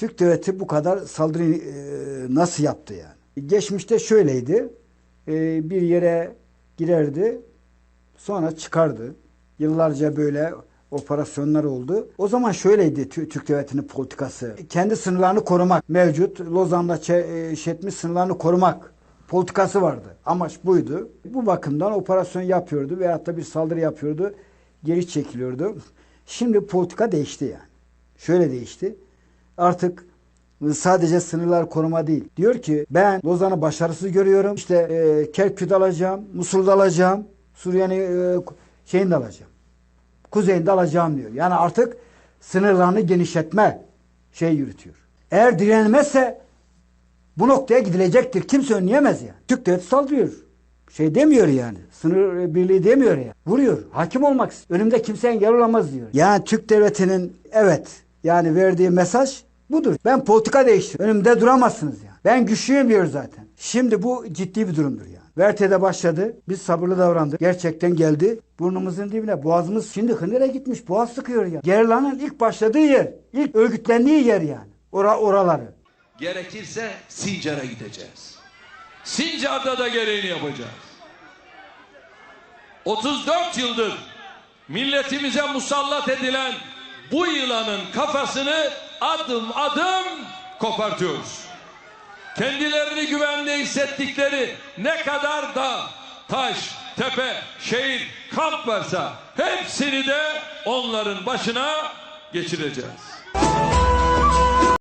Türk devleti bu kadar saldırı e, nasıl yaptı yani? Geçmişte şöyleydi. E, bir yere girerdi, sonra çıkardı. Yıllarca böyle operasyonlar oldu. O zaman şöyleydi Tü- Türk devletinin politikası. Kendi sınırlarını korumak mevcut. Lozan'da çe- etmiş sınırlarını korumak politikası vardı. Amaç buydu. Bu bakımdan operasyon yapıyordu veyahut da bir saldırı yapıyordu. Geri çekiliyordu. Şimdi politika değişti yani. Şöyle değişti. Artık sadece sınırlar koruma değil. Diyor ki ben Lozan'ı başarısız görüyorum. İşte e, Kerkük'ü alacağım, Musul'u da alacağım, Suriye'nin e, şeyini alacağım. Kuzeyini de alacağım diyor. Yani artık sınırlarını genişletme şey yürütüyor. Eğer direnilmezse bu noktaya gidilecektir. Kimse önleyemez yani. Türk devleti saldırıyor. Şey demiyor yani. Sınır birliği demiyor ya. Vuruyor. Hakim olmak istiyor. Önümde kimse engel olamaz diyor. Yani Türk devletinin evet yani verdiği mesaj budur. Ben politika değiştir. Önümde duramazsınız yani. Ben güçlüyüm diyor zaten. Şimdi bu ciddi bir durumdur yani. Verte'de başladı. Biz sabırlı davrandık. Gerçekten geldi. Burnumuzun dibine. Boğazımız şimdi hındıra gitmiş. Boğaz sıkıyor ya. Gerlanın ilk başladığı yer. ilk örgütlendiği yer yani. Ora, oraları. Gerekirse Sincar'a gideceğiz. Sincar'da da gereğini yapacağız. 34 yıldır milletimize musallat edilen bu yılanın kafasını adım adım kopartıyoruz. Kendilerini güvende hissettikleri ne kadar da taş, tepe, şehir, kamp varsa hepsini de onların başına geçireceğiz.